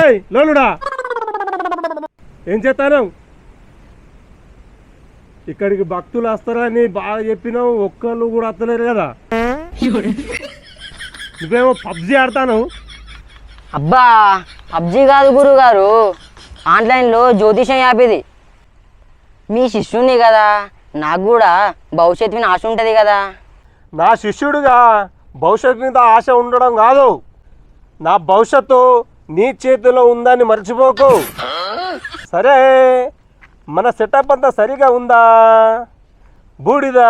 ఏయ్ లోలుడా. ఏం చేస్తాను ఇక్కడికి భక్తులు వస్తారని బాగా చెప్పినావు ఒక్కళ్ళు కూడా వస్తలేరు కదా. నువ్వేమో పబ్జి ఆడతాను అబ్బా పబ్జి కాదు గురువు గారు ఆన్లైన్లో జ్యోతిషం యాప్ ఇది మీ శిష్యుని కదా. నాకు కూడా భవిష్యత్తు మీద ఆశ ఉంటుంది కదా. నా శిష్యుడిగా భవిష్యత్తు మీద ఆశ ఉండడం కాదు. నా భవిష్యత్తు నీ చేతిలో ఉందని మర్చిపోకు. సరే మన సెటప్ అంతా సరిగా ఉందా? బూడిద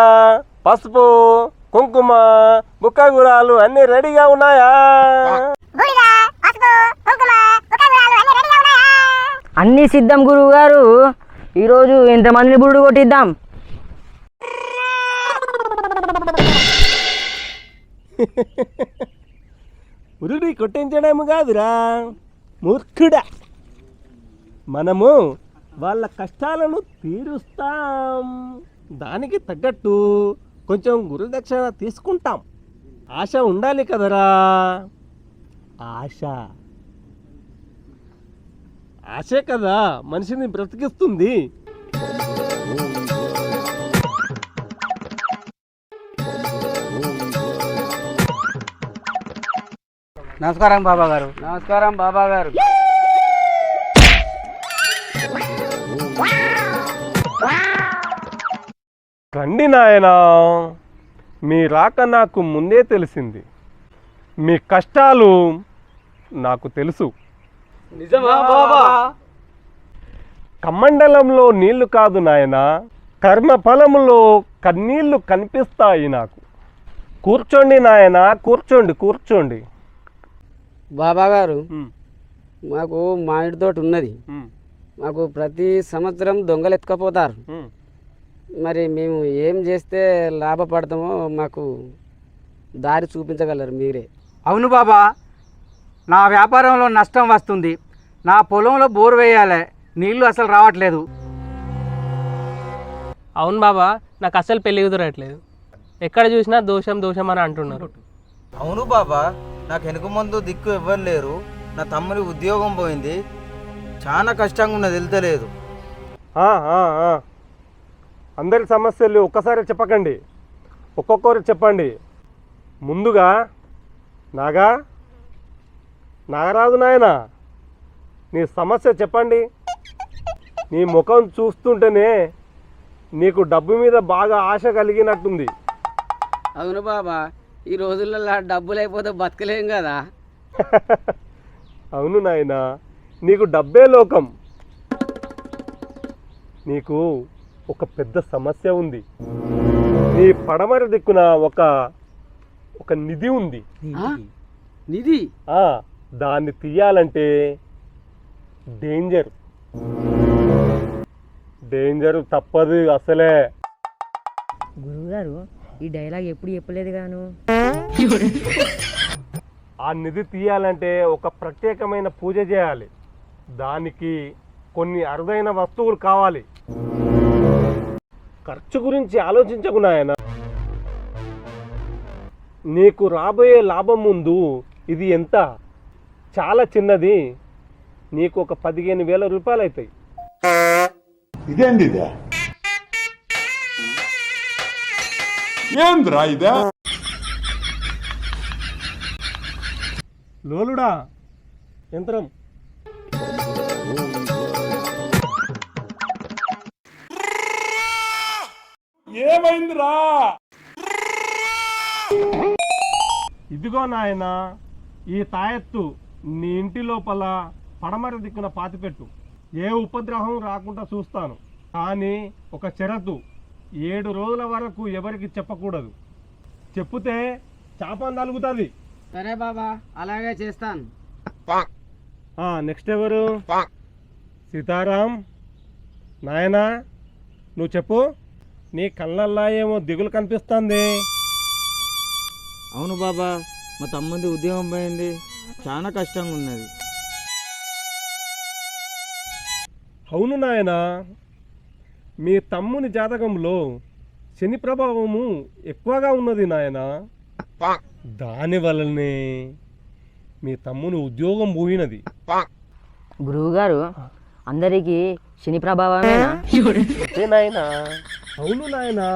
పసుపు కుంకుమ బుక్కగురాలు అన్నీ రెడీగా ఉన్నాయా? అన్నీ సిద్ధం గురువు గారు. ఈరోజు ఎంతమందిని బురుడు కొట్టిద్దాం? ఉరుడి కొట్టించడం కాదురా మూర్ఖుడా. మనము వాళ్ళ కష్టాలను తీరుస్తాం. దానికి తగ్గట్టు కొంచెం గురుదక్షిణ తీసుకుంటాం. ఆశ ఉండాలి కదరా. ఆశ. ఆశే కదా మనిషిని బ్రతికిస్తుంది. నమస్కారం బాబా గారు. నమస్కారం బాబా గారు. రండి నాయనా మీ రాక నాకు ముందే తెలిసింది. మీ కష్టాలు నాకు తెలుసు. నిజమా బాబా? కమండలంలో నీళ్ళు కాదు నాయనా కర్మ ఫలములో కన్నీళ్ళు కనిపిస్తాయి నాకు. కూర్చోండి నాయనా కూర్చోండి కూర్చోండి. బాబా గారు మాకు మామిడి తోట ఉన్నది. మాకు ప్రతి సంవత్సరం దొంగలు ఎత్తుకపోతారు. మరి మేము ఏం చేస్తే లాభపడతామో మాకు దారి చూపించగలరు మీరే. అవును బాబా. నా వ్యాపారంలో నష్టం వస్తుంది. నా పొలంలో బోర్ వేయాలి. నీళ్ళు అసలు రావట్లేదు. అవును బాబా నాకు అసలు పెళ్ళి కుదరట్లేదు. ఎక్కడ చూసినా దోషం దోషం అని అంటున్నారు. అవును బాబా నాకు వెనుక ముందు దిక్కు ఎవ్వరు లేరు. నా తమ్ముడి ఉద్యోగం పోయింది. చాలా కష్టంగా ఉన్నది వెళ్తలేదు ఆ, ఆ, ఆ. అందరి సమస్యలు ఒక్కసారి చెప్పకండి. ఒక్కొక్కరు చెప్పండి. ముందుగా నాగా నాగరాజు నాయన నీ సమస్య చెప్పండి. నీ ముఖం చూస్తుంటేనే నీకు డబ్బు మీద బాగా ఆశ కలిగినట్టుంది. అవును బాబా ఈ రోజులలో డబ్బులు అయిపోతే బతకలేం కదా. అవును నాయన నీకు డబ్బే లోకం. నీకు ఒక పెద్ద సమస్య ఉంది. నీ పడమర దిక్కున ఒక ఒక నిధి ఉంది? నిధి? ఆ. దాన్ని తీయాలంటే డేంజర్. డేంజర్ తప్పదు అసలే. గురువు గారు ఈ డైలాగ్ ఎప్పుడు చెప్పలేదు గాను? ఆ నిధి తీయాలంటే ఒక ప్రత్యేకమైన పూజ చేయాలి. దానికి కొన్ని అరుదైన వస్తువులు కావాలి. ఖర్చు గురించి ఆలోచించకు నాయన. నీకు రాబోయే లాభం ముందు ఇది ఎంత? చాలా చిన్నది. నీకు ఒక పదిహేను వేల రూపాయలు అవుతాయి ఇదేంది ఇదే? ఏంద్రా ఇదే? లోలుడా యంత్రం. ఏమైందిరా? ఇదిగో నాయన ఈ తాయెత్తు నీ ఇంటి లోపల పడమర దిక్కున పాతిపెట్టు. ఏ ఉపద్రవం రాకుండా చూస్తాను. కానీ ఒక షరతు ఏడు రోజుల వరకు ఎవరికి చెప్పకూడదు. చెప్తే చాప నలుగుతుంది. సరే బాబా అలాగే చేస్తాను. నెక్స్ట్ ఎవరు? సీతారాం నాయనా నువ్వు చెప్పు. నీ కళ్ళల్లా ఏమో దిగులు కనిపిస్తుంది. అవును బాబా మా తమ్ముడి ఉద్యోగం పోయింది. చాలా కష్టంగా ఉన్నది అవును నాయనా మీ తమ్ముని జాతకంలో శని ప్రభావము ఎక్కువగా ఉన్నది నాయన. దాని వలనే మీ తమ్ముని ఉద్యోగం పోయినది గురువుగారు అందరికీ శని ప్రభావమేనా? అంతే నాయనా అవును నాయనా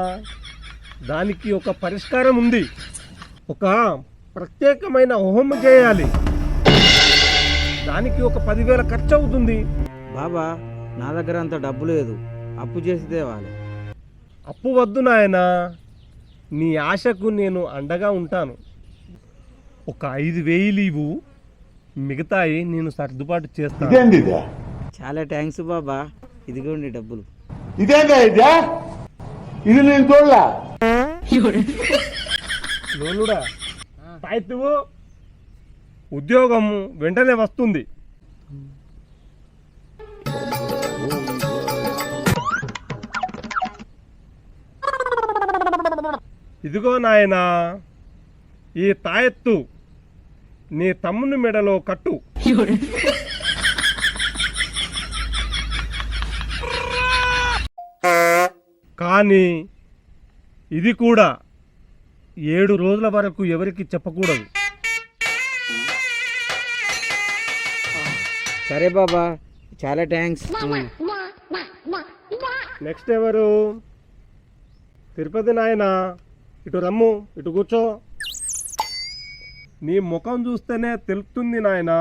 దానికి ఒక పరిష్కారం ఉంది ఒక ప్రత్యేకమైన హోమం చేయాలి. దానికి ఒక పదివేల ఖర్చు అవుతుంది బాబా నా దగ్గర అంత డబ్బు లేదు. అప్పు చేసి తేవాలి. అప్పు వద్దు నాయనా. నీ ఆశకు నేను అండగా ఉంటాను. ఒక ఐదు వేలు ఇవ్వు. మిగతాయి నేను సర్దుబాటు చేస్తాను. ఇదేంది ఇదా? చాలా థ్యాంక్స్ బాబా. ఇదిగోండి డబ్బులు. ఇదేందా ఇదా? ఇది నేను చూడలా. లోలుడా తాయితువు ఉద్యోగము వెంటనే వస్తుంది. ఇదిగో నాయన ఈ తాయెత్తు నీ తమ్ముని మెడలో కట్టు. కానీ ఇది కూడా ఏడు రోజుల వరకు ఎవరికి చెప్పకూడదు. సరే బాబా చాలా థ్యాంక్స్ నెక్స్ట్ ఎవరు? తిరుపతి నాయన ఇటు రమ్ము ఇటు కూర్చో. నీ ముఖం చూస్తేనే తెలుస్తుంది నాయన.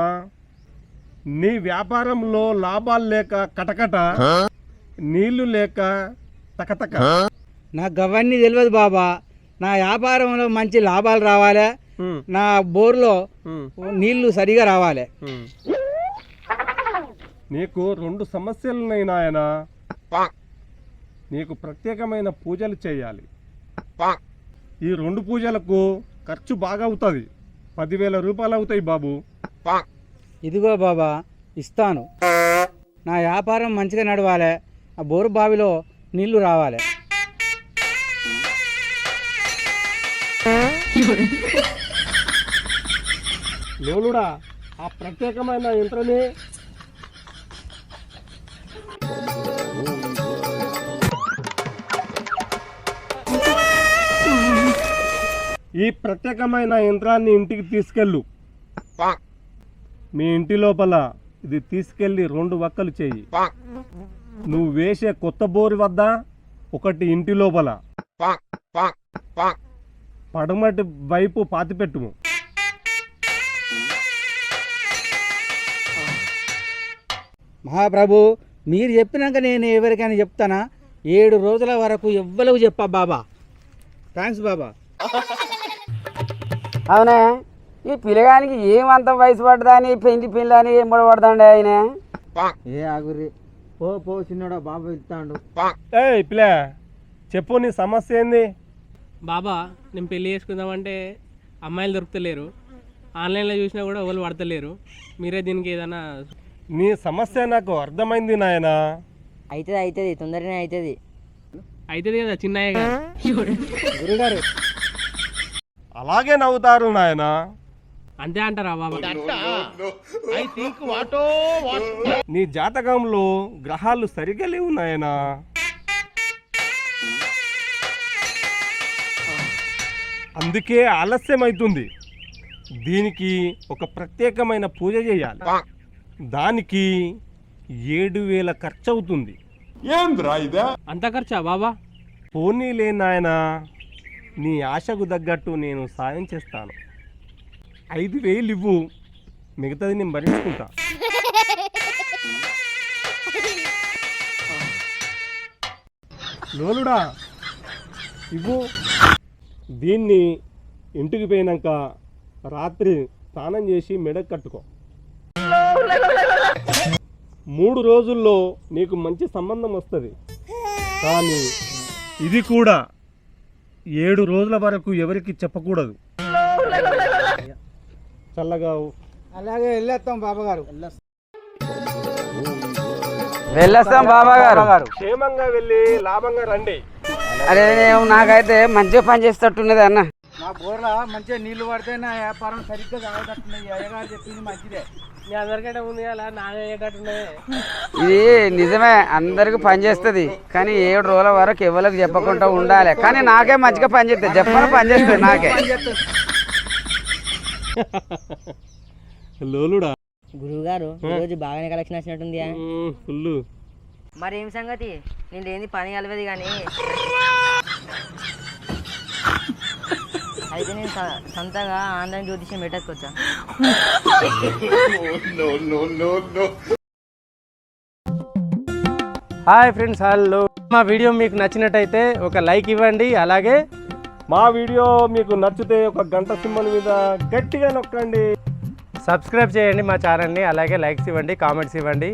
నీ వ్యాపారంలో లాభాలు లేక కటకట నీళ్ళు లేక తకతక. నాకు అవన్నీ తెలియదు బాబా. నా వ్యాపారంలో మంచి లాభాలు రావాలి. నా బోర్లో నీళ్ళు సరిగా రావాలి. నీకు రెండు సమస్యలు ఉన్నాయి నాయన. నీకు ప్రత్యేకమైన పూజలు చేయాలి. ఈ రెండు పూజలకు ఖర్చు బాగా అవుతుంది. పదివేల రూపాయలు అవుతాయి బాబు. ఇదిగో బాబా ఇస్తాను. నా వ్యాపారం మంచిగా నడవాలి. ఆ బోరు బావిలో నీళ్ళు రావాలి. లోలుడా ఆ ప్రత్యేకమైన యంత్రమే ఈ ప్రత్యేకమైన యంత్రాన్ని ఇంటికి తీసుకెళ్ళు. మీ ఇంటి లోపల ఇది తీసుకెళ్ళి రెండు వక్కలు చేయి. నువ్వు వేసే కొత్త బోరు వద్ద ఒకటి ఇంటి లోపల. పడమటి వైపు పాతిపెట్టుము మహాప్రభు మీరు చెప్పినాక నేను ఎవరికైనా చెప్తానా? ఏడు రోజుల వరకు ఎవ్వలకు చెప్పా బాబా. థ్యాంక్స్ బాబా. అవునే ఈ పిల్లగానికి ఏమంత వయసు పడ్డదని పెళ్ళి పిల్ల అని ఏం పడబడతాండే ఆయన? ఏ ఆగురి పో పో చిన్నోడా బాబా ఇస్తాడు ఏయ్ పిల్ల చెప్పు నీ సమస్య ఏంది? బాబా నేను పెళ్ళి చేసుకుందామంటే అమ్మాయిలు దొరుకుతలేరు. ఆన్లైన్లో చూసినా కూడా ఎవరు పడతలేరు. మీరే దీనికి ఏదైనా నీ సమస్య నాకు అర్థమైంది నాయనా. అవుతుంది అవుతుంది తొందరనే అవుతుంది అవుతుంది కదా చిన్నయ్య గురుగారు అలాగే నవ్వుతారు నాయనా. అంతే అంటారా బాబా? నీ జాతకంలో గ్రహాలు సరిగా లేవు నాయనా. అందుకే ఆలస్యం అవుతుంది దీనికి ఒక ప్రత్యేకమైన పూజ చేయాలి. దానికి ఏడు వేల ఖర్చు అవుతుంది ఏంద్రా ఇదా? అంత ఖర్చా బాబా పోనీలే నాయనా నీ ఆశకు తగ్గట్టు నేను సాయం చేస్తాను. ఐదు వేలు ఇవ్వు మిగతాది నేను భరించుకుంటా. లోలుడా ఇవ్వు. దీన్ని ఇంటికి పోయినాక రాత్రి స్నానం చేసి మెడకు కట్టుకో. మూడు రోజుల్లో నీకు మంచి సంబంధం వస్తుంది. కానీ ఇది కూడా ఏడు రోజుల వరకు ఎవరికి చెప్పకూడదు. చల్లగా అలాగే వెళ్ళేస్తాం బాబా గారు వెళ్ళొస్తాం బాబా గారు క్షేమంగా వెళ్ళి లాభంగా రండి. అరే నేను నాకైతే మంచిగా పని చేసేటట్టున్నది అన్న. నా బోర్లో మంచిగా నీళ్ళు పడితే నా వ్యాపారం సరిగ్గా కావట్టున్నాయి అయ్యగారు చెప్పింది మంచిదే. మీ అందరికంటే అలా ఇది నిజమే అందరికి పనిచేస్తుంది కానీ ఏడు రోజుల వరకు ఎవరికి చెప్పకుండా ఉండాలి. కానీ నాకే మంచిగా పనిచేస్తుంది చెప్పని పనిచేస్తుంది నాకే. లోలుడా? గురువు గారు ఈరోజు బాగానే కలెక్షన్ వచ్చినట్టుంది ఫుల్ మరి ఏం సంగతి? నేను ఏంది పని కలవదు కానీ అయితే నేను స- సొంతగా ఆన్లైన్ జ్యోతిష్యం పెట్టేసుకొచ్చా హాయ్ ఫ్రెండ్స్ హలో మా వీడియో మీకు నచ్చినట్టయితే ఒక లైక్ ఇవ్వండి అలాగే మా వీడియో మీకు నచ్చితే ఒక గంట సింబల్ మీద గట్టిగా నొక్కండి. సబ్స్క్రైబ్ చేయండి మా ఛానల్ని అలాగే లైక్స్ ఇవ్వండి కామెంట్స్ ఇవ్వండి.